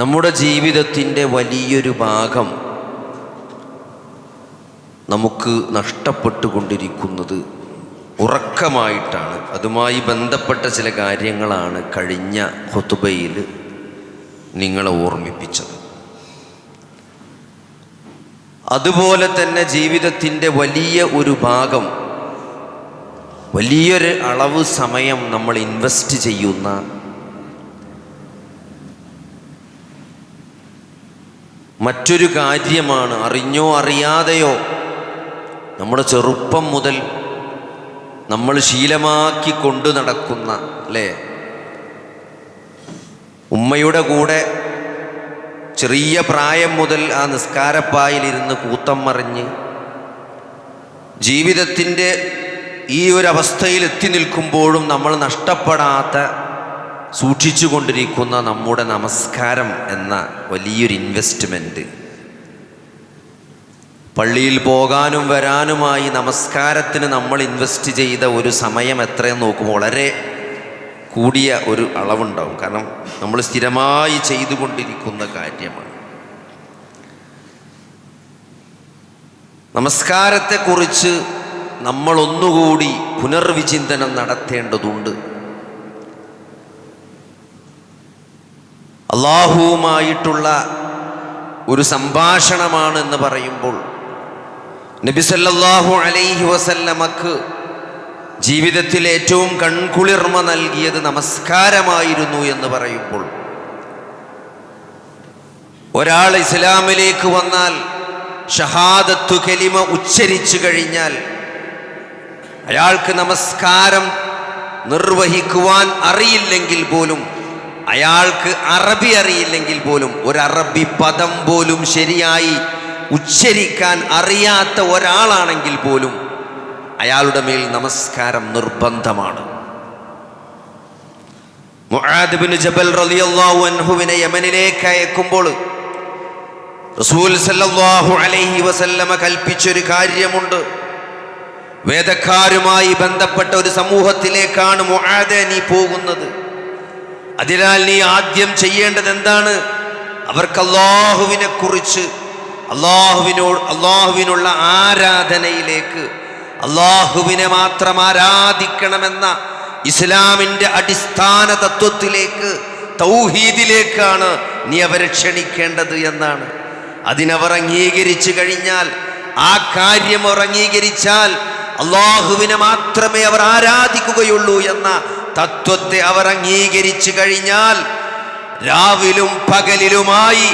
നമ്മുടെ ജീവിതത്തിന്റെ വലിയൊരു ഭാഗം നമുക്ക് നഷ്ടപ്പെട്ടുകൊണ്ടിരിക്കുന്നത് ഉറക്കമായിട്ടാണ്. അതുമായി ബന്ധപ്പെട്ട ചില കാര്യങ്ങളാണ് കഴിഞ്ഞ ഹൊത്തുബയിൽ നിങ്ങളെ ഓർമ്മിപ്പിച്ചത്. അതുപോലെ തന്നെ ജീവിതത്തിന്റെ വലിയ ഒരു ഭാഗം വലിയൊരു അളവ് സമയം നമ്മൾ ഇൻവെസ്റ്റ് ചെയ്യുന്ന മറ്റൊരു കാര്യമാണ് അറിഞ്ഞോ അറിയാതെയോ നമ്മുടെ ചെറുപ്പം മുതൽ നമ്മൾ ശീലമാക്കി കൊണ്ടു നടക്കുന്ന അല്ലേ? ഉമ്മയുടെ കൂടെ ചെറിയ പ്രായം മുതൽ ആ നിസ്കാരപ്പായിലിരുന്ന് കൂത്തം മറിഞ്ഞ് ജീവിതത്തിന്റെ ഈ ഒരു അവസ്ഥയിൽ എത്തി നിൽക്കുമ്പോഴും നമ്മൾ നഷ്ടപ്പെടാത്ത സൂക്ഷിച്ചു കൊണ്ടിരിക്കുന്ന നമ്മുടെ നമസ്കാരം എന്ന വലിയൊരു ഇൻവെസ്റ്റ്മെന്റ് പള്ളിയിൽ പോകാനും വരാനുമായി നമസ്കാരത്തിന് നമ്മൾ ഇൻവെസ്റ്റ് ചെയ്ത ഒരു സമയം എത്രയെന്ന് നോക്കുമ്പോൾ വളരെ കൂടിയ ഒരു അളവുണ്ടാവും. കാരണം നമ്മൾ സ്ഥിരമായി ചെയ്തുകൊണ്ടിരിക്കുന്ന കാര്യമാണ്. നമസ്കാരത്തെക്കുറിച്ച് നമ്മൾ ഒന്നുകൂടി പുനർവിചിന്തനം നടത്തേണ്ടതുണ്ട്. അള്ളാഹുവുമായിട്ടുള്ള ഒരു സംഭാഷണമാണ് എന്ന് പറയുമ്പോൾ നബിസല്ലാഹു അലൈഹി വസല്ലമക്ക് ജീവിതത്തിൽ ഏറ്റവും കൺകുളിർമ നൽകിയത് നമസ്കാരമായിരുന്നു എന്ന് പറയുമ്പോൾ ഒരാൾ ഇസ്ലാമിലേക്ക് വന്നാൽ ഷഹാദത്തു കലിമ ഉച്ചരിച്ചു കഴിഞ്ഞാൽ അയാൾക്ക് നമസ്കാരം നിർവഹിക്കുവാൻ അറിയില്ലെങ്കിൽ പോലും അയാൾക്ക് അറബി അറിയില്ലെങ്കിൽ പോലും ഒരു അറബി പദം പോലും ശരിയായി ഉച്ചരിക്കാൻ അറിയാത്ത ഒരാളാണെങ്കിൽ പോലും അയാളുടെ മേൽ നമസ്കാരം നിർബന്ധമാണ്. ജബൽ റളിയല്ലാഹു അൻഹുവിനെ യമനിലേക്ക് അയക്കുമ്പോൾ റസൂൽ സല്ലല്ലാഹു അലൈഹി വസല്ലമ കൽപ്പിച്ചൊരു കാര്യമുണ്ട്. വേദക്കാരുമായി ബന്ധപ്പെട്ട ഒരു സമൂഹത്തിലേക്കാണ് മുആദ നീ പോകുന്നത്. അതിനാൽ നീ ആദ്യം ചെയ്യേണ്ടത് എന്താണ്? അവർക്ക് അള്ളാഹുവിനെ കുറിച്ച് അള്ളാഹുവിനോട് അള്ളാഹുവിനുള്ള ആരാധനയിലേക്ക് അള്ളാഹുവിനെ മാത്രം ആരാധിക്കണമെന്ന ഇസ്ലാമിന്റെ അടിസ്ഥാന തത്വത്തിലേക്ക് തൗഹീദിലേക്കാണ് നീ അവരെ ക്ഷണിക്കേണ്ടത് എന്നാണ്. അതിനവർ അംഗീകരിച്ചു കഴിഞ്ഞാൽ ആ കാര്യം അവർ അംഗീകരിച്ചാൽ അള്ളാഹുവിനെ മാത്രമേ അവർ ആരാധിക്കുകയുള്ളൂ എന്ന തത്വത്തെ അവർ അംഗീകരിച്ചു കഴിഞ്ഞാൽ രാവിലും പകലിലുമായി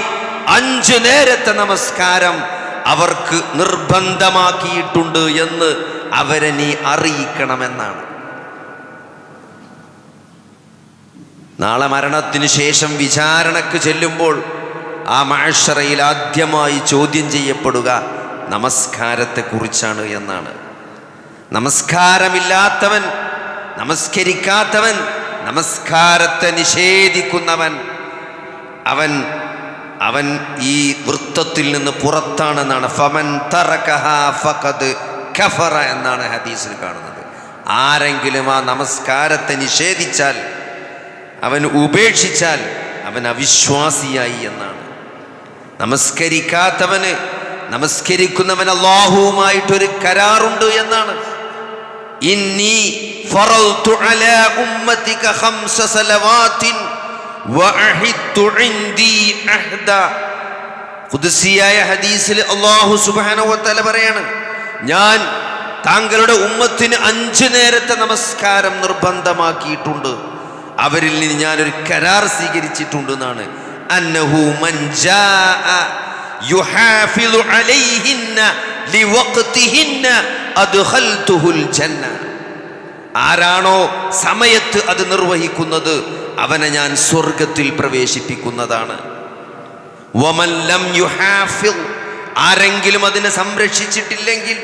അഞ്ചു നേരത്തെ നമസ്കാരം അവർക്ക് നിർബന്ധമാക്കിയിട്ടുണ്ട് എന്ന് അവരെ നീ അറിയിക്കണമെന്നാണ്. നാളെ മരണത്തിന് ശേഷം വിചാരണക്ക് ചെല്ലുമ്പോൾ ആ മാഷറയിൽ ആദ്യമായി ചോദ്യം ചെയ്യപ്പെടുക നമസ്കാരത്തെക്കുറിച്ചാണ് എന്നാണ്. നമസ്കാരമില്ലാത്തവൻ നമസ്കരിക്കാത്തവൻ നമസ്കാരത്തെ നിഷേധിക്കുന്നവൻ. അവൻ അവൻ ഈ വൃത്തത്തിൽ നിന്ന് പുറത്താണെന്നാണ്. ഫമൻ ഫഖദ് കഫറ എന്നാണ് ഹദീസിൽ കാണുന്നത്. ആരെങ്കിലും ആ നമസ്കാരത്തെ നിഷേധിച്ചാൽ അവൻ ഉപേക്ഷിച്ചാൽ അവൻ അവിശ്വാസിയായി എന്നാണ്. നമസ്കരിക്കാത്തവന് നമസ്കരിക്കുന്നവൻ അള്ളാഹുവുമായിട്ടൊരു കരാറുണ്ട് എന്നാണ്. ഇന്നി ഫറൽതു അലാ ഉമ്മതിക ഖംസ സലവാത്തിൻ വഅഹിദ്തു ഇൻദി അഹ്ദ. ഖുദ്സിയായ ഹദീസിൽ അല്ലാഹു സുബ്ഹാനഹു വതആല പറയാണ് ഞാൻ താങ്കളുടെ ഉമ്മത്തിന് അഞ്ച് നേരത്തെ നമസ്കാരം നിർബന്ധമാക്കിയിട്ടുണ്ട്. അവരിൽ നിന്ന് ഞാനൊരു കരാർ സ്വീകരിച്ചിട്ടുണ്ട് എന്നാണ്. അന്നഹു മൻ ജാഅ യുഹാഫിളു അലൈഹിന്ന ആരാണോ സമയത്ത് അത് നിർവഹിക്കുന്നത് അവനെ ഞാൻ സ്വർഗത്തിൽ പ്രവേശിപ്പിക്കുന്നതാണ്. ആരെങ്കിലും അതിനെ സംരക്ഷിച്ചിട്ടില്ലെങ്കിൽ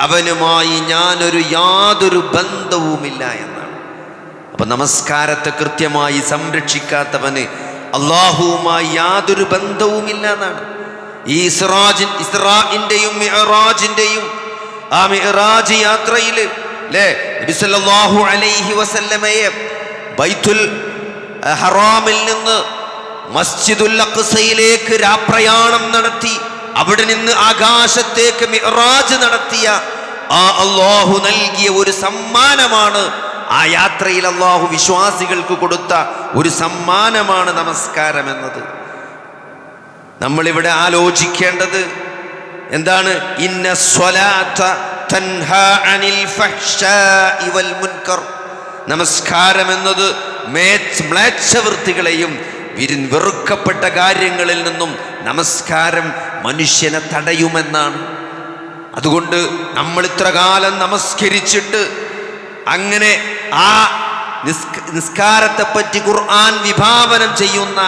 അവനുമായി ഞാനൊരു യാതൊരു ബന്ധവുമില്ല എന്നാണ്. അപ്പൊ നമസ്കാരത്തെ കൃത്യമായി സംരക്ഷിക്കാത്തവന് അള്ളാഹുവുമായി യാതൊരു ബന്ധവുമില്ല എന്നാണ് ഈ ഇസ്രാജിൻ ഇസ്രാഇന്റെയും മിഅറാജിന്റെയും ആ മിഹറാജ് യാത്രയിൽ അല്ലേ അലൈഹി വസല്ലമയെ ബൈത്തുൽ ഹറാമിൽ നിന്ന് മസ്ജിദുൽ അഖ്സയിലേക്ക് രാപ്രയാണം നടത്തി അവിടെ നിന്ന് ആകാശത്തേക്ക് മിഹറാജ് നടത്തിയ ആ അള്ളാഹു നൽകിയ ഒരു സമ്മാനമാണ് ആ യാത്രയിൽ അള്ളാഹു വിശ്വാസികൾക്ക് കൊടുത്ത ഒരു സമ്മാനമാണ് നമസ്കാരം എന്നത്. നമ്മളിവിടെ ആലോചിക്കേണ്ടത് എന്താണ്? ഇന്ന സ്വലാത്ത നമസ്കാരം എന്നത് മ്ലേച്ഛവൃത്തികളെയും വെറുക്കപ്പെട്ട കാര്യങ്ങളിൽ നിന്നും നമസ്കാരം മനുഷ്യനെ തടയുമെന്നാണ്. അതുകൊണ്ട് നമ്മൾ ഇത്ര കാലം നമസ്കരിച്ചിട്ട് അങ്ങനെ ആ നിസ്കാരത്തെപ്പറ്റി നിസ്കാരത്തെ പറ്റി ഖുർആൻ വിഭാവനം ചെയ്യുന്ന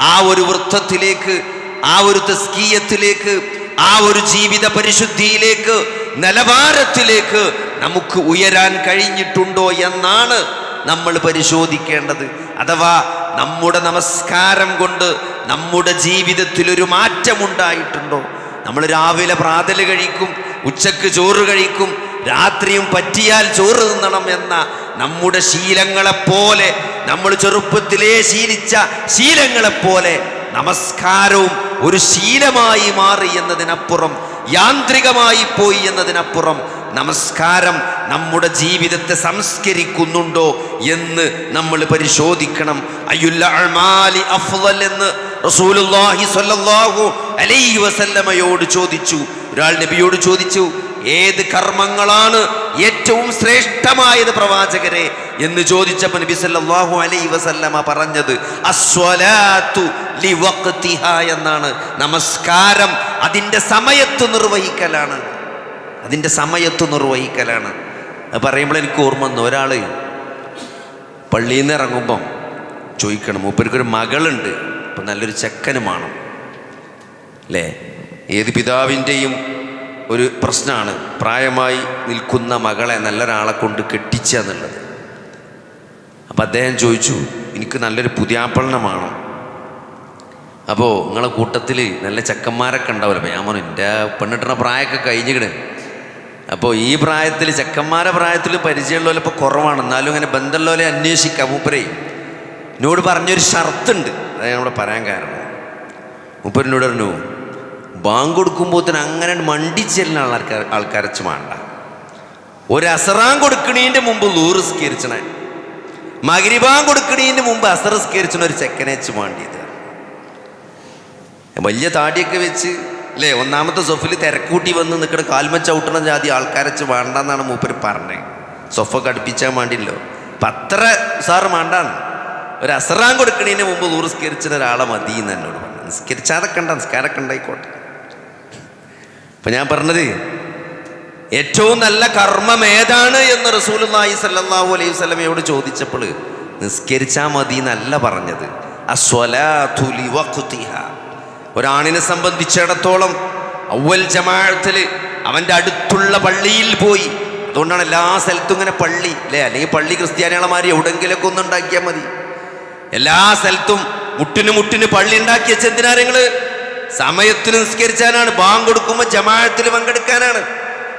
ആ ഒരു വൃത്തത്തിലേക്ക് ആ ഒരു തസ്കീയത്തിലേക്ക് ആ ഒരു ജീവിത പരിശുദ്ധിയിലേക്ക് നിലവാരത്തിലേക്ക് നമുക്ക് ഉയരാൻ കഴിഞ്ഞിട്ടുണ്ടോ എന്നാണ് നമ്മൾ പരിശോധിക്കേണ്ടത്. അഥവാ നമ്മുടെ നമസ്കാരം കൊണ്ട് നമ്മുടെ ജീവിതത്തിൽ ഒരു മാറ്റമുണ്ടായിട്ടുണ്ടോ? നമ്മൾ രാവിലെ പ്രാതൽ കഴിക്കും ഉച്ചയ്ക്ക് ചോറ് കഴിക്കും രാത്രിയും പറ്റിയാൽ ചോറ് തിന്നണം എന്ന നമ്മുടെ ശീലങ്ങളെപ്പോലെ നമ്മൾ ചെറുപ്പത്തിലേ ശീലിച്ച ശീലങ്ങളെപ്പോലെ നമസ്കാരവും ഒരു ശീലമായി മാറി എന്നതിനപ്പുറം യാന്ത്രികമായി പോയി എന്നതിനപ്പുറം നമസ്കാരം നമ്മുടെ ജീവിതത്തെ സംസ്കരിക്കുന്നുണ്ടോ എന്ന് നമ്മൾ പരിശോധിക്കണം. അയ്യുല്ലി അഫ്വൽ എന്ന് റസൂലുള്ളാഹി സ്വല്ലല്ലാഹു അലൈഹി വസല്ലമയോട് ചോദിച്ചു. ഒരാൾ നബിയോട് ചോദിച്ചു ഏത് കർമ്മങ്ങളാണ് ഏറ്റവും ശ്രേഷ്ഠമായത് പ്രവാചകരെ എന്ന് ചോദിച്ചപ്പോൾ നബി സല്ലല്ലാഹു അലൈഹി വസല്ലമ പറഞ്ഞത് അസ്വലാത്തു ലിവഖ്തിഹ എന്നാണ്. നമസ്കാരം അതിന്റെ സമയത്ത് നിർവഹിക്കലാണ്. അതിന്റെ സമയത്ത് നിർവഹിക്കലാണ്. അത് പറയുമ്പോൾ എനിക്ക് ഓർമ്മ വന്നു. ഒരാൾ പള്ളിയിൽ നിന്ന് ഇറങ്ങുമ്പം ചോദിക്കണം മൂപ്പർക്കൊരു മകളുണ്ട്. അപ്പം നല്ലൊരു ചെക്കനുമാണ് അല്ലേ? ഏത് പിതാവിന്റെയും ഒരു പ്രശ്നമാണ് പ്രായമായി നിൽക്കുന്ന മകളെ നല്ലൊരാളെ കൊണ്ട് കെട്ടിച്ച എന്നുള്ളത്. അപ്പം അദ്ദേഹം ചോദിച്ചു എനിക്ക് നല്ലൊരു പുതിയാപ്പളനമാണോ അപ്പോൾ നിങ്ങളെ കൂട്ടത്തിൽ നല്ല ചെക്കന്മാരൊക്കെ ഉണ്ടാവില്ല അപ്പം ഞാൻ പറഞ്ഞു എന്റെ പെണ്ണിട്ടുന്ന പ്രായമൊക്കെ കഴിഞ്ഞിക്കണ്. അപ്പോൾ ഈ പ്രായത്തിൽ ചെക്കന്മാരെ പ്രായത്തിൽ പരിചയമുള്ളവരെ ഇപ്പോൾ കുറവാണ്. എന്നാലും ഇങ്ങനെ ബന്ധമുള്ളവരെ അന്വേഷിക്കാം മൂപ്പരേ എന്നോട് പറഞ്ഞൊരു ഷർത്തുണ്ട്. അതാണ് ഇവിടെ പറയാൻ കാരണം. മൂപ്പരനോട് പറഞ്ഞു ബാങ്ക് കൊടുക്കുമ്പോൾ തന്നെ അങ്ങനെ മണ്ടിച്ചെല്ലുന്ന ആൾക്കാർ ആൾക്കാരച്ച് വേണ്ട ഒരു അസറാം കൊടുക്കണീന്റെ മുമ്പ് ലൂറ് സ്കരിച്ചണേ മകരിബാൻ കൊടുക്കണീന്റെ മുമ്പ് അസർ സ്കരിച്ചണ ഒരു ചെക്കനെ വെച്ച് വേണ്ടിയത് വലിയ താടിയൊക്കെ വെച്ച് അല്ലേ ഒന്നാമത്തെ സൊഫിൽ തിരക്കൂട്ടി വന്ന് നിൽക്കുന്ന കാൽമ ചവിട്ടണ ജാതി ആൾക്കാരച്ച് വേണ്ടെന്നാണ് മൂപ്പർ പറഞ്ഞത് സൊഫൊക്കെ അടുപ്പിച്ചാൽ വേണ്ടിയല്ലോ അപ്പം അത്ര സാറ് വേണ്ടാണ് ഒരു അസറാം കൊടുക്കണതിന് മുമ്പ് നൂറ് സ്കരിച്ചിന് ഒരാളെ മതി എന്ന് എന്നോട് പറഞ്ഞു. നിസ്കരിച്ചാതൊക്കെ ഉണ്ട് നിസ്കാരമൊക്കെ ഉണ്ടായിക്കോട്ടെ. അപ്പം ഞാൻ പറഞ്ഞത് ഏറ്റവും നല്ല കർമ്മം ഏതാണ് എന്ന് റസൂലുള്ളാഹി സല്ലാഹു അലൈഹി സ്വലമയോട് ചോദിച്ചപ്പോൾ നിസ്കരിച്ചാൽ മതി എന്നല്ല പറഞ്ഞത്. ഒരാണിനെ സംബന്ധിച്ചിടത്തോളം അവൽ ജമാഅത്തിൽ അവന്റെ അടുത്തുള്ള പള്ളിയിൽ പോയി. അതുകൊണ്ടാണ് എല്ലാ സ്ഥലത്തും ഇങ്ങനെ പള്ളി അല്ലേ? അല്ലെങ്കിൽ പള്ളി ക്രിസ്ത്യാനികളമാർ എവിടെങ്കിലൊക്കെ ഒന്നുണ്ടാക്കിയാൽ മതി. എല്ലാ സ്ഥലത്തും മുട്ടിന് മുട്ടിന് പള്ളി ഉണ്ടാക്കിയ വെച്ച സമയത്തിന് നിസ്കരിച്ചാനാണ് ബാങ്ക് കൊടുക്കുമ്പോൾ ജമാഅത്തിൽ പങ്കെടുക്കാനാണ്.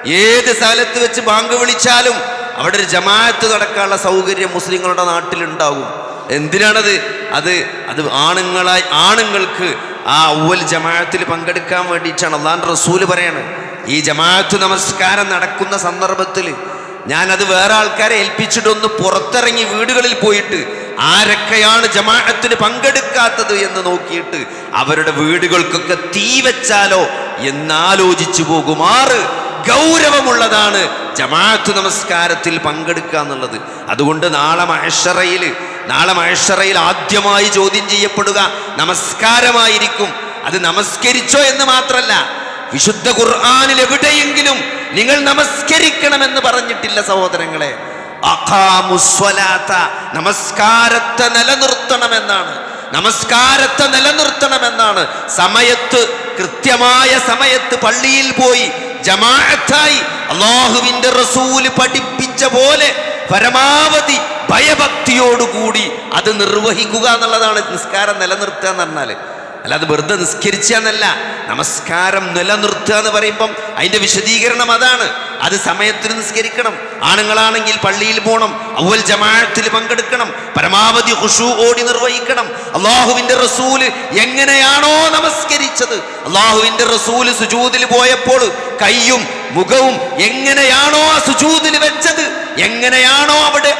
ഏത് സ്ഥലത്ത് വെച്ച് ബാങ്ക് വിളിച്ചാലും അവിടെ ഒരു ജമാഅത്ത് നടക്കാനുള്ള സൗകര്യം മുസ്ലിങ്ങളുടെ നാട്ടിലുണ്ടാകും. എന്തിനാണത്? അത് അത് ആണുങ്ങളായി ആണുങ്ങൾക്ക് ആ ഒവൽ ജമാഅത്തിൽ പങ്കെടുക്കാൻ വേണ്ടിയിട്ടാണ് അള്ളാൻ റസൂൽ പറയാണ് ഈ ജമാഅത്ത് നമസ്കാരം നടക്കുന്ന സന്ദർഭത്തിൽ ഞാനത് വേറെ ആൾക്കാരെ ഏൽപ്പിച്ചിട്ടൊന്ന് പുറത്തിറങ്ങി വീടുകളിൽ പോയിട്ട് ആരൊക്കെയാണ് ജമാഅത്തിന് പങ്കെടുക്കാത്തത് എന്ന് നോക്കിയിട്ട് അവരുടെ വീടുകൾക്കൊക്കെ തീ വെച്ചാലോ എന്നാലോചിച്ചു പോകുമാറ് ഗൗരവമുള്ളതാണ് ജമാഅത്ത് നമസ്കാരത്തിൽ പങ്കെടുക്കുക എന്നുള്ളത്. അതുകൊണ്ട് നാളെ മഹഷറയിൽ നാളെ മഹഷറയിൽ ആദ്യമായി ചോദ്യം ചെയ്യപ്പെടുക. നമസ്കാരമായിരിക്കും. അത് നമസ്കരിച്ചോ എന്ന് മാത്രല്ല വിശുദ്ധ ഖുർആാനിൽ എവിടെയെങ്കിലും നിങ്ങൾ നമസ്കരിക്കണമെന്ന് പറഞ്ഞിട്ടില്ല സഹോദരങ്ങളെ. നമസ്കാരത്തെ നിലനിർത്തണമെന്നാണ്. നമസ്കാരത്തെ നിലനിർത്തണമെന്നാണ്. സമയത്ത് കൃത്യമായ സമയത്ത് പള്ളിയിൽ പോയി ജമാഅത്തായി അള്ളാഹുവിന്റെ റസൂൽ പഠിപ്പിച്ച പോലെ പരമാവധി ഭയഭക്തിയോടുകൂടി അത് നിർവഹിക്കുക എന്നുള്ളതാണ് നിസ്കാരം നിലനിർത്തുക എന്ന് പറഞ്ഞാൽ അല്ലാതെ വെറുതെ നിസ്കരിച്ചാന്നല്ല നമസ്കാരം നിലനിർത്തുക എന്ന് പറയുമ്പം അതിന്റെ വിശദീകരണം അതാണ്. അത് സമയത്തിന് നിസ്കരിക്കണം. ആണുങ്ങളാണെങ്കിൽ പള്ളിയിൽ പോകണം അവൽ ജമാഅത്തിൽ പങ്കെടുക്കണം. പരമാവധി ഹുഷു ഓടി നിർവഹിക്കണം. അള്ളാഹുവിന്റെ റസൂൽ എങ്ങനെയാണോ നമസ്കരിച്ചത്. അള്ളാഹുവിന്റെ റസൂൽ സുജൂതിൽ പോയപ്പോൾ കൈയും മുഖവും എങ്ങനെയാണോ ആ സുജൂതിൽ വെച്ചത്? എങ്ങനെയാണോ അവിടെ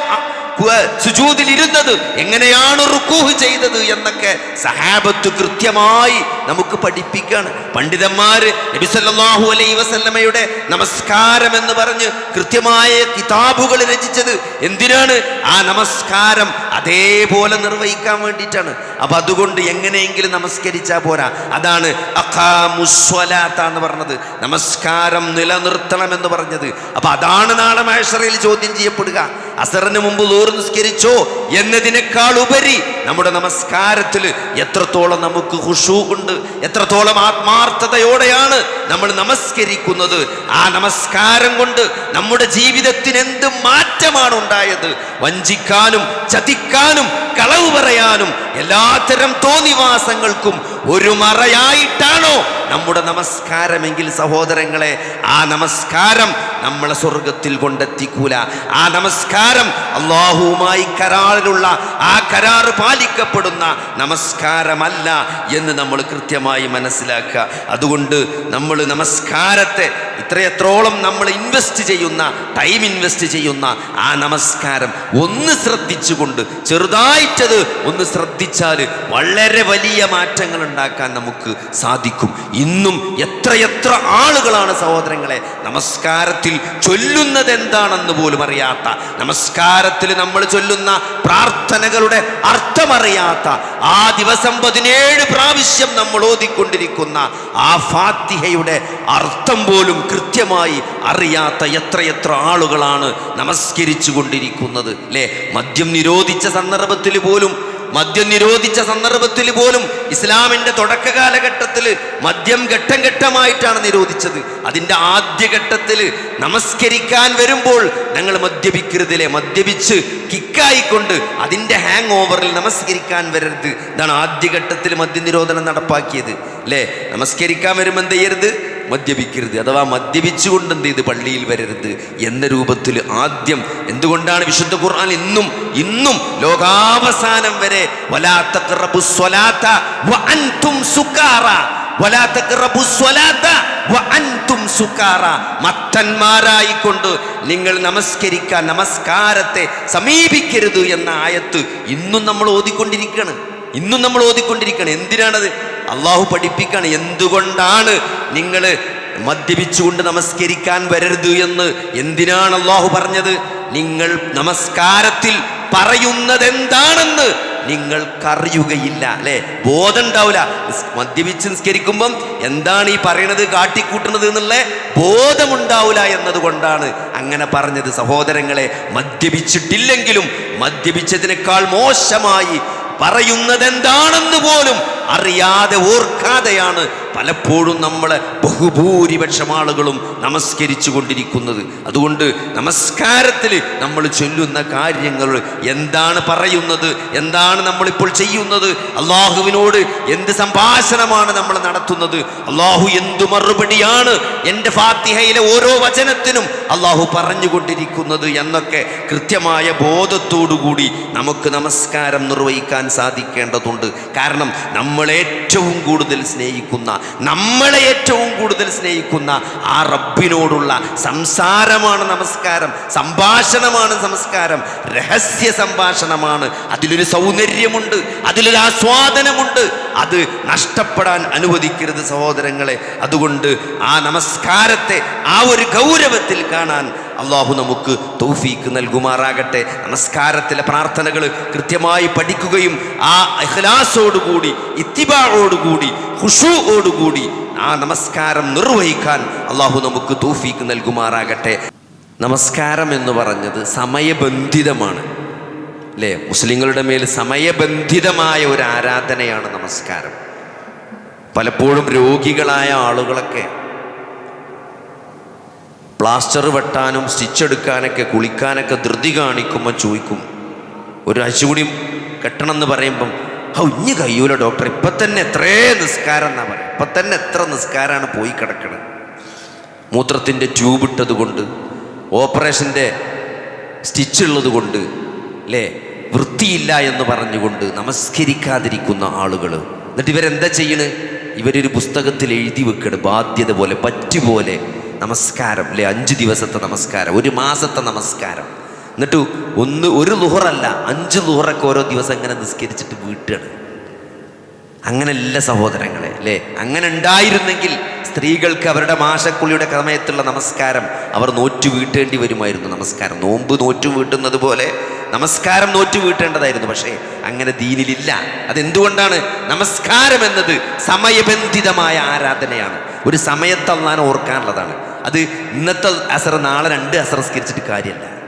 സുജൂദിൽ ഇരുന്നത് എങ്ങനെയാണ് റുക്കൂഹ് ചെയ്തത് എന്നൊക്കെ സഹാബത്ത് കൃത്യമായി നമുക്ക് പഠിപ്പിക്കാണ് പണ്ഡിതന്മാര് നബിസല്ലാഹു അലൈ വസല്ലമയുടെ നമസ്കാരം എന്ന് പറഞ്ഞ് കൃത്യമായ കിതാബുകൾ രചിച്ചത് എന്തിനാണ്? ആ നമസ്കാരം അതേപോലെ നിർവഹിക്കാൻ വേണ്ടിയിട്ടാണ്. അപ്പൊ അതുകൊണ്ട് എങ്ങനെയെങ്കിലും നമസ്കരിച്ചാ പോരാ. അതാണ് അഖാമുസ്വലാത്ത എന്ന് പറഞ്ഞത്. നമസ്കാരം നിലനിർത്തണം എന്ന് പറഞ്ഞത്. അപ്പൊ അതാണ് നാളെ മേഷറയിൽ ചോദ്യം ചെയ്യപ്പെടുക. അസറിന് മുമ്പ് ലൂറ് നിസ്കരിച്ചോ എന്നതിനേക്കാൾ ഉപരി നമ്മുടെ നമസ്കാരത്തിൽ എത്രത്തോളം നമുക്ക് ഹുഷു ഉണ്ട് എത്രത്തോളം ആത്മാർത്ഥതയോടെയാണ് നമ്മൾ നമസ്കരിക്കുന്നത്. ആ നമസ്കാരം കൊണ്ട് നമ്മുടെ ജീവിതത്തിന് എന്ത് മാറ്റമാണ് ഉണ്ടായത്? വഞ്ചിക്കാനും ചതിക്കാനും കളവ് പറയാനും എല്ലാത്തരം തോന്നിവാസങ്ങൾക്കും ഒരു മറയായിട്ടാണോ നമ്മുടെ നമസ്കാരമെങ്കിൽ സഹോദരങ്ങളെ ആ നമസ്കാരം നമ്മളെ സ്വർഗത്തിൽ കൊണ്ടെത്തിക്കൂല. ആ നമസ്കാരം അള്ളാഹുവുമായി കരാറിലുള്ള ആ കരാർ പാലിക്കപ്പെടുന്ന നമസ്കാരമല്ല എന്ന് നമ്മൾ കൃത്യമായി മനസ്സിലാക്കുക. അതുകൊണ്ട് നമ്മൾ നമസ്കാരത്തെ ഇത്രയത്രോളം നമ്മൾ ഇൻവെസ്റ്റ് ചെയ്യുന്ന ടൈം ഇൻവെസ്റ്റ് ചെയ്യുന്ന ആ നമസ്കാരം ഒന്ന് ശ്രദ്ധിച്ചുകൊണ്ട് ചെറുതായിട്ടത് ഒന്ന് ശ്രദ്ധിച്ചാൽ വളരെ വലിയ മാറ്റങ്ങൾ ഉണ്ടാക്കാൻ നമുക്ക് സാധിക്കും. ഇന്നും എത്രയെത്ര ആളുകളാണ് സഹോദരങ്ങളെ നമസ്കാരത്തിൽ ചൊല്ലുന്നത് എന്താണെന്ന് പോലും അറിയാത്ത നമസ്കാരത്തിൽ നമ്മൾ ചൊല്ലുന്ന പ്രാർത്ഥനകളുടെ അർത്ഥമറിയാത്ത ആ ദിവസം പതിനേഴ് പ്രാവശ്യം നമ്മൾ ഓതിക്കൊണ്ടിരിക്കുന്ന ആ ഫാത്തിഹയുടെ അർത്ഥം പോലും കൃത്യമായി അറിയാത്ത എത്രയെത്ര ആളുകളാണ് നമസ്കരിച്ചു കൊണ്ടിരിക്കുന്നത്. അല്ലേ മദ്യം നിരോധിച്ച സന്ദർഭത്തിൽ പോലും മദ്യം നിരോധിച്ച സന്ദർഭത്തിൽ പോലും ഇസ്ലാമിന്റെ തുടക്ക കാലഘട്ടത്തിൽ മദ്യം ഘട്ടം ഘട്ടമായിട്ടാണ് നിരോധിച്ചത്. അതിന്റെ ആദ്യഘട്ടത്തിൽ നമസ്കരിക്കാൻ വരുമ്പോൾ ഞങ്ങൾ മദ്യപിക്കരുതിലെ മദ്യപിച്ച് കിക്കായിക്കൊണ്ട് അതിന്റെ ഹാങ് ഓവറിൽ നമസ്കരിക്കാൻ വരരുത്. ഇതാണ് ആദ്യഘട്ടത്തിൽ മദ്യനിരോധനം നടപ്പാക്കിയത്. അല്ലേ നമസ്കരിക്കാൻ വരുമ്പോൾ എന്ത് ചെയ്യരുത്? മദ്യപിക്കരുത് അഥവാ മദ്യപിച്ചുകൊണ്ട് എന്ത് ചെയ്ത് പള്ളിയിൽ വരരുത് എന്ന രൂപത്തിൽ ആദ്യം എന്തുകൊണ്ടാണ് വിശുദ്ധ ഖുർആൻ ഇന്നും ഇന്നും ലോകാവസാനം വരെ മത്തന്മാരായിക്കൊണ്ട് നിങ്ങൾ നമസ്കരിക്കാൻ നമസ്കാരത്തെ സമീപിക്കരുത് എന്ന ആയത്ത് ഇന്നും നമ്മൾ ഓതിക്കൊണ്ടിരിക്കുകയാണ്. ഇന്നും നമ്മൾ ഓതിക്കൊണ്ടിരിക്കുകയാണ്. എന്തിനാണത്? അള്ളാഹു പഠിപ്പിക്കാണ്. എന്തുകൊണ്ടാണ് നിങ്ങൾ മദ്യപിച്ചുകൊണ്ട് നമസ്കരിക്കാൻ വരരുത് എന്ന്? എന്തിനാണ് അള്ളാഹു പറഞ്ഞത്? നിങ്ങൾ നമസ്കാരത്തിൽ പറയുന്നത് എന്താണെന്ന് നിങ്ങൾക്കറിയുകയില്ല അല്ലെ? ബോധം ഉണ്ടാവില്ല. മദ്യപിച്ച് നിസ്കരിക്കുമ്പം എന്താണ് ഈ പറയണത് കാട്ടിക്കൂട്ടുന്നത് എന്നുള്ള ബോധമുണ്ടാവില്ല എന്നതുകൊണ്ടാണ് അങ്ങനെ പറഞ്ഞത്. സഹോദരങ്ങളെ മദ്യപിച്ചിട്ടില്ലെങ്കിലും മദ്യപിച്ചതിനേക്കാൾ മോശമായി പറയുന്നത് എന്താണെന്ന് പോലും അറിയാതെ ഓർക്കാതെയാണ് പലപ്പോഴും നമ്മളെ ബഹുഭൂരിപക്ഷം ആളുകളും നമസ്കരിച്ചു കൊണ്ടിരിക്കുന്നത്. അതുകൊണ്ട് നമസ്കാരത്തിൽ നമ്മൾ ചൊല്ലുന്ന കാര്യങ്ങൾ എന്താണ് പറയുന്നത്? എന്താണ് നമ്മളിപ്പോൾ ചെയ്യുന്നത്? അള്ളാഹുവിനോട് എന്ത് സംഭാഷണമാണ് നമ്മൾ നടത്തുന്നത്? അള്ളാഹു എന്തു മറുപടിയാണ് എന്റെ ഫാത്തിഹയിലെ ഓരോ വചനത്തിനും അള്ളാഹു പറഞ്ഞുകൊണ്ടിരിക്കുന്നത് എന്നൊക്കെ കൃത്യമായ ബോധത്തോടുകൂടി നമുക്ക് നമസ്കാരം നിർവഹിക്കാൻ സാധിക്കേണ്ടതുണ്ട്. കാരണം നമ്മൾ ഏറ്റവും കൂടുതൽ സ്നേഹിക്കുന്ന നമ്മളെ ഏറ്റവും കൂടുതൽ സ്നേഹിക്കുന്ന ആ റബ്ബിനോടുള്ള സംസാരമാണ് നമസ്കാരം സംഭാഷണമാണ് സംസ്കാരം രഹസ്യ സംഭാഷണമാണ്. അതിലൊരു സൗന്ദര്യമുണ്ട് അതിലൊരു ആസ്വാദനമുണ്ട്. അത് നഷ്ടപ്പെടാൻ അനുവദിക്കരുത് സഹോദരങ്ങളെ. അതുകൊണ്ട് ആ നമസ്കാരത്തെ ആ ഒരു ഗൗരവത്തിൽ കാണാൻ അള്ളാഹു നമുക്ക് തൗഫീക്ക് നൽകുമാറാകട്ടെ. നമസ്കാരത്തിലെ പ്രാർത്ഥനകൾ കൃത്യമായി പഠിക്കുകയും ആ അഹ്ലാസോടുകൂടി ഇത്തിബാഴോടുകൂടി ഖുഷുവോടുകൂടി ആ നമസ്കാരം നിർവഹിക്കാൻ അള്ളാഹു നമുക്ക് തൗഫീക്ക് നൽകുമാറാകട്ടെ. നമസ്കാരം എന്ന് പറഞ്ഞത് സമയബന്ധിതമാണ്. അല്ലേ മുസ്ലിങ്ങളുടെ മേൽ സമയബന്ധിതമായ ഒരു ആരാധനയാണ് നമസ്കാരം. പലപ്പോഴും രോഗികളായ ആളുകളൊക്കെ പ്ലാസ്റ്റർ വെട്ടാനും സ്റ്റിച്ചെടുക്കാനൊക്കെ കുളിക്കാനൊക്കെ ധൃതി കാണിക്കുമ്പോൾ ചോദിക്കും ഒരാഴ്ച കൂടി കെട്ടണം എന്ന് പറയുമ്പം ഹൗ ഇഞ്ഞ് കയ്യൂല ഡോക്ടർ ഇപ്പം തന്നെ എത്രേ നിസ്കാരം എന്നാ പറയുക ഇപ്പം തന്നെ എത്ര നിസ്കാരമാണ് പോയി കിടക്കണത് മൂത്രത്തിന്റെ ട്യൂബ് ഇട്ടത് കൊണ്ട് ഓപ്പറേഷന്റെ സ്റ്റിച്ചുള്ളത് കൊണ്ട് അല്ലേ വൃത്തിയില്ല എന്ന് പറഞ്ഞുകൊണ്ട് നമസ്കരിക്കാതിരിക്കുന്ന ആളുകൾ എന്നിട്ട് ഇവരെന്താ ചെയ്യണേ? ഇവരൊരു പുസ്തകത്തിൽ എഴുതി വെക്കണ് ബാധ്യത പോലെ പറ്റുപോലെ നമസ്കാരം അല്ലെ? അഞ്ച് ദിവസത്തെ നമസ്കാരം ഒരു മാസത്തെ നമസ്കാരം. എന്നിട്ട് ഒന്ന് ഒരു ലുഹറല്ല അഞ്ച് ലുഹറൊക്കെ ഓരോ ദിവസം ഇങ്ങനെ നിസ്കരിച്ചിട്ട് വീട്ടുകയാണ് അങ്ങനെയല്ല സഹോദരങ്ങളെ അല്ലേ? അങ്ങനെ ഉണ്ടായിരുന്നെങ്കിൽ സ്ത്രീകൾക്ക് അവരുടെ മാഷക്കുളിയുടെ സമയത്തുള്ള നമസ്കാരം അവർ നോറ്റു വീട്ടേണ്ടി വരുമായിരുന്നു. നമസ്കാരം നോമ്പ് നോറ്റു വീട്ടുന്നത് പോലെ നമസ്കാരം നോറ്റു വീട്ടേണ്ടതായിരുന്നു. പക്ഷേ അങ്ങനെ ദീനിലില്ല. അതെന്തുകൊണ്ടാണ്? നമസ്കാരം എന്നത് സമയബന്ധിതമായ ആരാധനയാണ്. ഒരു സമയത്തല്ലാൻ ഓർക്കാനുള്ളതാണ്. അത് ഇന്നത്തെ അസർ നാളെ രണ്ട് അസർ നിസ്കരിച്ചിട്ട് കാര്യമല്ല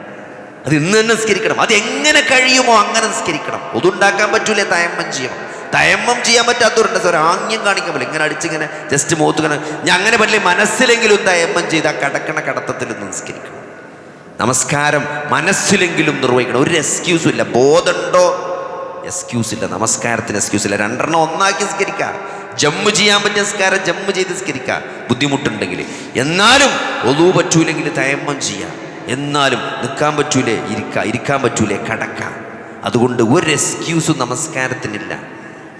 അത് ഇന്ന് തന്നെ നിസ്കരിക്കണം. അത് എങ്ങനെ കഴിയുമോ അങ്ങനെ നിസ്കരിക്കണം. ഒതുണ്ടാക്കാൻ പറ്റൂലേ തയമ്മം ചെയ്യണം. തയമ്മം ചെയ്യാൻ പറ്റാത്തവരുണ്ട്. സാർ ആംഗ്യം കാണിക്കാൻ പറ്റില്ല. ഇങ്ങനെ അടിച്ചിങ്ങനെ ജസ്റ്റ് മുഖത്ത് ഞാൻ അങ്ങനെ പറ്റില്ല. മനസ്സിലെങ്കിലും തയമ്മം ചെയ്ത് ആ കടക്കണ കടത്തത്തിൽ നിസ്കരിക്കണം. നമസ്കാരം മനസ്സിലെങ്കിലും നിർവഹിക്കണം. ഒരു എക്സ്ക്യൂസും ഇല്ല. ബോധമുണ്ടോ? എക്സ്ക്യൂസ് ഇല്ല. നമസ്കാരത്തിന് എക്സ്ക്യൂസ് ഇല്ല. രണ്ടെണ്ണം ഒന്നാക്കി നിസ്കരിക്കുക ജമ്മ് ചെയ്യാൻ പറ്റിയ സംസ്കാരം ജമ്മു ചെയ്ത് സംസ്കരിക്കുക ബുദ്ധിമുട്ടുണ്ടെങ്കിൽ. എന്നാലും ഒതു പറ്റൂലെങ്കിൽ തയമ്മം ചെയ്യാം. എന്നാലും നിൽക്കാൻ പറ്റൂലേ ഇരിക്കുക ഇരിക്കാൻ പറ്റൂലേ കടക്കാം. അതുകൊണ്ട് ഒരു എക്സ്ക്യൂസും നമസ്കാരത്തിനില്ല.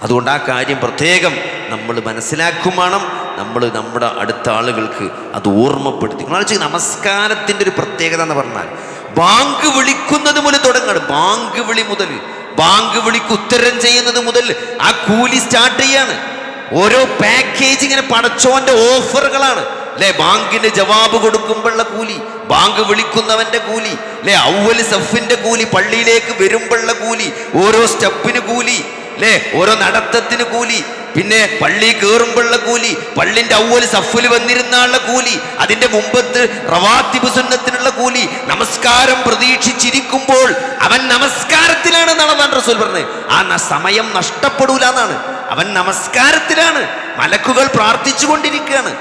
അതുകൊണ്ട് ആ കാര്യം പ്രത്യേകം നമ്മൾ മനസ്സിലാക്കും വേണം. നമ്മൾ നമ്മുടെ അടുത്ത ആളുകൾക്ക് അത് ഓർമ്മപ്പെടുത്തി. നമസ്കാരത്തിന്റെ ഒരു പ്രത്യേകത എന്ന് പറഞ്ഞാൽ ബാങ്ക് വിളിക്കുന്നത് മുതൽ തുടങ്ങണം. ബാങ്ക് വിളി മുതൽ ബാങ്ക് വിളിക്ക് ഉത്തരം ചെയ്യുന്നത് മുതൽ ആ കൂലി സ്റ്റാർട്ട് ചെയ്യാണ്. ഓരോ പാക്കേജ് ഇങ്ങനെ പടച്ചോന്റെ ഓഫറുകളാണ് അല്ലെ ബാങ്കിന് ജവാബ് കൊടുക്കുമ്പോഴുള്ള കൂലി ബാങ്ക് വിളിക്കുന്നവന്റെ കൂലി അല്ലെ ഔവൽ സഫിന്റെ കൂലി പള്ളിയിലേക്ക് വരുമ്പോഴുള്ള കൂലി ഓരോ സ്റ്റെപ്പിന് കൂലി. അല്ലേ ഓരോ നടത്തത്തിന് കൂലി. പിന്നെ പള്ളി കയറുമ്പോഴുള്ള കൂലി പള്ളിന്റെ ഔവൽ സഫുൽ വന്നിരുന്നാളുള്ള കൂലി അതിന്റെ മുമ്പത്ത് റവാത്തിബ് സുന്നത്തിനുള്ള കൂലി നമസ്കാരം പ്രതീക്ഷിച്ചിരിക്കുമ്പോൾ അവൻ നമസ്കാരത്തിലാണ് നടന്നാൻ റസൂൽ പറഞ്ഞത്. ആ സമയം നഷ്ടപ്പെടൂല എന്നാണ് അവൻ നമസ്കാരത്തിലാണ് മലക്കുകൾ പ്രാർത്ഥിച്ചു കൊണ്ടിരിക്കുകയാണ്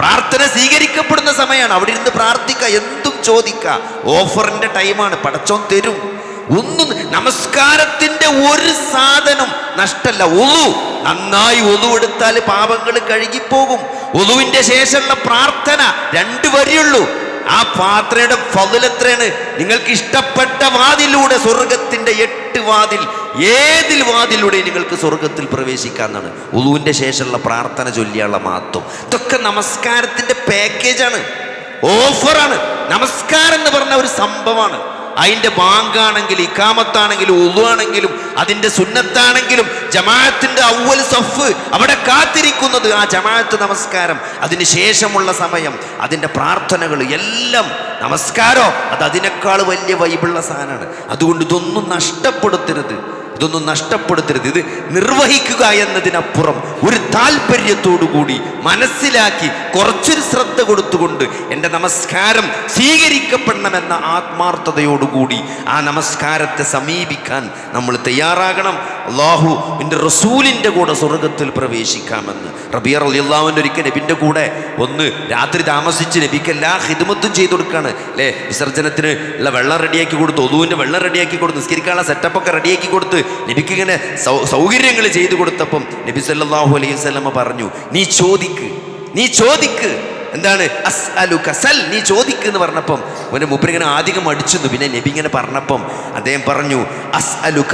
പ്രാർത്ഥന സ്വീകരിക്കപ്പെടുന്ന സമയമാണ്. അവിടെ ഇരുന്ന് പ്രാർത്ഥിക്കുക എന്തും ചോദിക്കുക ഓഫറിന്റെ ടൈമാണ് പടച്ചോൻ തരും. ഒന്നും നമസ്കാരത്തിന്റെ ഒരു സാധനം നഷ്ടല്ല. ഒതു. നന്നായി ഒതു എടുത്താൽ പാപങ്ങൾ കഴുകിപ്പോകും. ഒതുവിന്റെ ശേഷമുള്ള പ്രാർത്ഥന രണ്ട് വരിയുള്ളൂ. ആ പാത്രയുടെ ഫതിലെത്രയാണ് നിങ്ങൾക്ക് ഇഷ്ടപ്പെട്ട വാതിലൂടെ സ്വർഗത്തിന്റെ എട്ട് വാതിൽ ഏതിൽ വാതിലൂടെ നിങ്ങൾക്ക് സ്വർഗത്തിൽ പ്രവേശിക്കാന്നാണ്. ഉളുവിന്റെ ശേഷമുള്ള പ്രാർത്ഥന ചൊല്ലിയുള്ള മാത്വം ഇതൊക്കെ നമസ്കാരത്തിന്റെ പാക്കേജാണ് ഓഫറാണ് നമസ്കാരം എന്ന് പറഞ്ഞ ഒരു സംഭവമാണ്. അതിന്റെ ബാങ്കാണെങ്കിലും ഇക്കാമത്താണെങ്കിലും ഉള്ളുവാണെങ്കിലും അതിന്റെ സുന്നത്താണെങ്കിലും ജമാഅത്തിന്റെ അവൽ സഫ് അവിടെ കാത്തിരിക്കുന്നത് ആ ജമാഅത്ത് നമസ്കാരം. അതിന് ശേഷമുള്ള സമയം അതിന്റെ പ്രാർത്ഥനകൾ എല്ലാം നമസ്കാരോ? അത് അതിനേക്കാൾ വലിയ വൈബിളുള്ള സാധനമാണ്. അതുകൊണ്ട് ഇതൊന്നും നഷ്ടപ്പെടുത്തരുത്. ഇതൊന്നും നഷ്ടപ്പെടുത്തരുത്. ഇത് നിർവഹിക്കുക എന്നതിനപ്പുറം ഒരു താല്പര്യത്തോടുകൂടി മനസ്സിലാക്കി കുറച്ചൊരു ശ്രദ്ധ കൊടുത്തുകൊണ്ട് എന്റെ നമസ്കാരം സ്വീകരിക്കപ്പെടണമെന്ന ആത്മാർത്ഥതയോടുകൂടി ആ നമസ്കാരത്തെ സമീപിക്കാൻ നമ്മൾ തയ്യാറാകണം. അള്ളാഹു എന്റെ റസൂലിന്റെ കൂടെ സ്വർഗത്തിൽ പ്രവേശിക്കാമെന്ന്. റബിയർ അലിയുള്ളാവിന്റെ ഒരിക്കൽ നബിന്റെ കൂടെ ഒന്ന് രാത്രി താമസിച്ച് നബിക്ക് എല്ലാ ഹിദ്മത്തും ചെയ്തു കൊടുക്കുകയാണ് അല്ലേ? വിസർജനത്തിന് ഉള്ള വെള്ളം റെഡിയാക്കി കൊടുത്ത് ഒതുവിന്റെ വെള്ളം റെഡിയാക്കി കൊടുത്ത് നിസ്കരിക്കാനുള്ള സെറ്റപ്പൊക്കെ റെഡിയാക്കി കൊടുത്ത് നബിക്ക് ഇങ്ങനെ സൗ സൗകര്യങ്ങൾ ചെയ്തു കൊടുത്തപ്പം നബി സല്ലാഹു അലൈഹി സ്വലമ പറഞ്ഞു നീ ചോദിക്ക് നീ ചോദിക്ക്. എന്താണ്? അസ് അലു കസൽ നീ എന്ന് പറഞ്ഞപ്പം അവന്റെ മൂപ്പര് ഇങ്ങനെ ആദ്യം അടിച്ചു പിന്നെ നബി ഇങ്ങനെ പറഞ്ഞപ്പം അദ്ദേഹം പറഞ്ഞു അസ് അലുഖ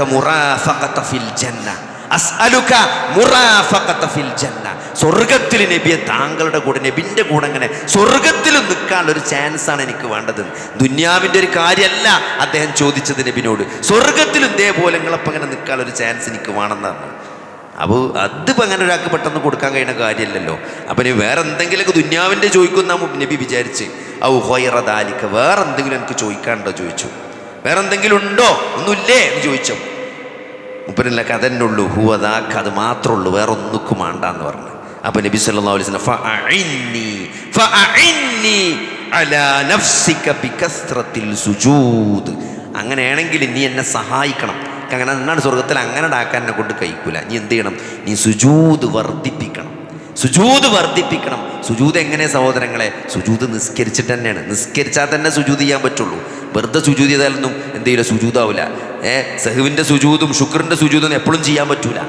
ഫിൽ ജന്ന അസ്അലുക മുറാഫഖത ഫിൽ ജന്ന സ്വർഗത്തിൽ നബിയെ താങ്കളുടെ കൂടെ നബിന്റെ കൂടെ അങ്ങനെ സ്വർഗത്തിൽ നിൽക്കാനുള്ള ഒരു ചാൻസ് ആണ് എനിക്ക് വേണ്ടത്. ദുന്യാവിന്റെ ഒരു കാര്യമല്ല അദ്ദേഹം ചോദിച്ചത് നബിനോട്. സ്വർഗത്തിലും ഇതേപോലെ നിങ്ങളപ്പം അങ്ങനെ നിൽക്കാനുള്ള ഒരു ചാൻസ് എനിക്ക് വേണമെന്നാണ്. അപ്പോൾ അതിപ്പോൾ അങ്ങനെ ഒരാൾക്ക് പെട്ടെന്ന് കൊടുക്കാൻ കഴിയുന്ന കാര്യമല്ലല്ലോ. അപ്പം ഇനി വേറെ എന്തെങ്കിലുമൊക്കെ ദുന്യാവിന്റെ ചോദിക്കുന്ന നബി വിചാരിച്ച്. ഔ ഹൊയറദാലിക്ക വേറെ എന്തെങ്കിലും എനിക്ക് ചോദിക്കാനുണ്ടോ ചോദിച്ചു. വേറെ എന്തെങ്കിലും ഉണ്ടോ? ഒന്നുമില്ലേ എന്ന് ചോദിച്ചു. മുപ്പരില്ല കഥ തന്നെ ഉള്ളൂ. ഹുവദാക്ക് അത് മാത്രമേ ഉള്ളൂ. വേറെ ഒന്നുക്കും വേണ്ടെന്ന് പറഞ്ഞു. അപ്പൊ നബി സല്ലല്ലാഹു അലൈഹി വസല്ലം ഫഅഇന്നി ഫഅഇന്നി അലാ നഫ്സിക സുജൂദ്. അങ്ങനെയാണെങ്കിൽ നീ എന്നെ സഹായിക്കണം. അങ്ങനെ എന്നാണ് സ്വർഗത്തിൽ അങ്ങനെ ഉണ്ടാക്കാൻ എന്നെ കൊണ്ട് കഴിക്കൂല. നീ എന്ത് ചെയ്യണം? നീ സുജൂദ് വർദ്ധിപ്പിക്കണം. സുജൂത് വർദ്ധിപ്പിക്കണം. സുജൂത് എങ്ങനെ സഹോദരങ്ങളെ? സുജൂത് നിസ്കരിച്ചിട്ട് തന്നെയാണ്. നിസ്കരിച്ചാൽ തന്നെ സുജൂത് ചെയ്യാൻ പറ്റുള്ളൂ. വെറുതെ സുജൂത് ചെയ്താലൊന്നും എന്തെങ്കിലും സുജൂതാവില്ല ഏഹ് സഹുവിന്റെ സുജൂതും ശുക്രന്റെ സുജൂതും എപ്പോഴും ചെയ്യാൻ പറ്റൂല.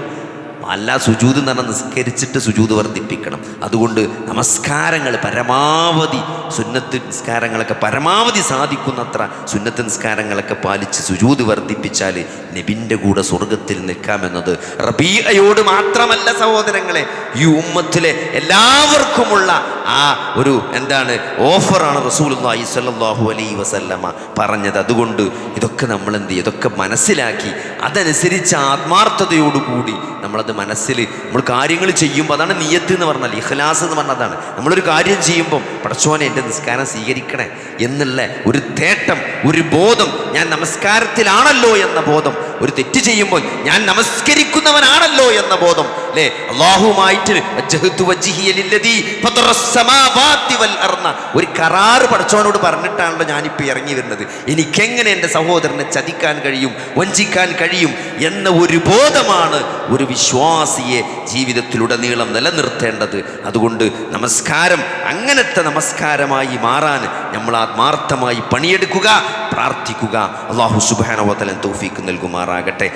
അല്ല സുജൂത് എന്ന് പറഞ്ഞാൽ നിസ്കരിച്ചിട്ട് സുജൂത് വർദ്ധിപ്പിക്കണം. അതുകൊണ്ട് നമസ്കാരങ്ങൾ പരമാവധി സുന്നത്ത് നിസ്കാരങ്ങളൊക്കെ പരമാവധി സാധിക്കുന്നത്ര സുന്നത്ത് നിസ്കാരങ്ങളൊക്കെ പാലിച്ച് സുജൂത് വർദ്ധിപ്പിച്ചാൽ നബിന്റെ കൂടെ സ്വർഗത്തിൽ നിൽക്കാമെന്നത് റബീഅയോട് മാത്രമല്ല സഹോദരങ്ങളെ ഈ ഉമ്മത്തിലെ എല്ലാവർക്കുമുള്ള ആ ഒരു എന്താണ് ഓഫറാണ് റസൂലുള്ളാഹി സല്ലാഹു അലൈ വസല്ലമ പറഞ്ഞത്. അതുകൊണ്ട് ഇതൊക്കെ നമ്മൾ എന്ത് ചെയ്യും? ഇതൊക്കെ മനസ്സിലാക്കി അതനുസരിച്ച് ആത്മാർത്ഥതയോടുകൂടി നമ്മളത് മനസ്സിൽ നമ്മൾ കാര്യങ്ങൾ ചെയ്യുമ്പോൾ അതാണ് നിയത്ത് എന്ന് പറഞ്ഞാൽ ഇഖ്ലാസ് എന്ന് പറഞ്ഞതാണ് നമ്മളൊരു കാര്യം ചെയ്യുമ്പം പടച്ചോനെ എന്റെ നിസ്കാരം സ്വീകരിക്കണേ എന്നുള്ള ഒരു തേട്ടം ഒരു ബോധം ഞാൻ നമസ്കാരത്തിലാണല്ലോ എന്ന ബോധം ഒരു തെറ്റ് ചെയ്യുമ്പോൾ ഞാൻ നമസ്കരിക്കുന്നവനാണല്ലോ എന്ന ബോധം അല്ലേ? അള്ളാഹുമായിട്ട്. ഒരു കരാറ് പഠിച്ചവനോട് പറഞ്ഞിട്ടാണല്ലോ ഞാനിപ്പോൾ ഇറങ്ങി വരുന്നത്. എനിക്കെങ്ങനെ എന്റെ സഹോദരനെ ചതിക്കാൻ കഴിയും വഞ്ചിക്കാൻ കഴിയും എന്ന ഒരു ബോധമാണ് ഒരു വിശ്വാസിയെ ജീവിതത്തിലുടനീളം നിലനിർത്തേണ്ടത്. അതുകൊണ്ട് നമസ്കാരം അങ്ങനത്തെ നമസ്കാരമായി മാറാൻ നമ്മൾ ആത്മാർത്ഥമായി പണിയെടുക്കുക. പ്രാർത്ഥിക്കുക. അള്ളാഹു സുബാനവതലൻ തൗഫീക്ക് നൽകുമാറാകട്ടെ.